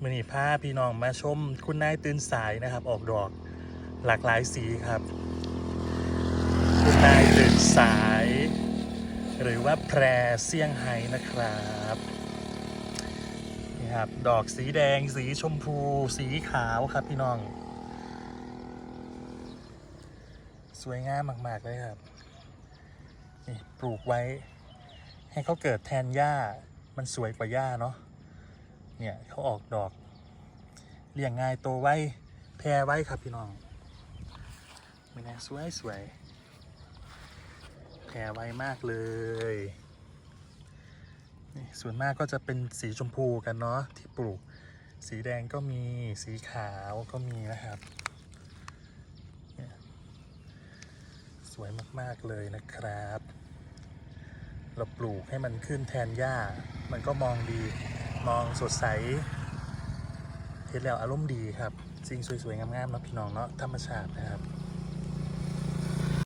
มือนีผ้าพี่น้องมาชมคุณนายตื่นสายนะครับ ออกดอกหลากหลายสีครับ คุณนายตื่นสาย หรือว่าแพรเซี่ยงไฮ้นะครับนี่ครับ ดอกสีแดง สีชมพู สีขาวครับพี่น้อง สวยงามมาก ๆ เลยครับนี่ปลูกไว้ให้เขาเกิดแทนหญ้ามันสวยกว่าหญ้าเนาะ เนี่ยเขาออกดอกเลี้ยงง่ายโตไว้แพรไว้ครับพี่น้องไม่น่าสวยสวยแพรไว้มากเลยนี่ส่วนมากก็จะเป็นสีชมพูกันเนาะที่ปลูก สีแดงก็มีสีขาวก็มีนะครับเนี่ยสวยมากๆเลยนะครับ เราปลูกให้มันขึ้นแทนหญ้ามันก็มองดี มองสดใสเห็นแล้วอารมณ์ดีครับ สิ่งสวยๆงามๆเนาะพี่น้องเนาะธรรมชาตินะครับ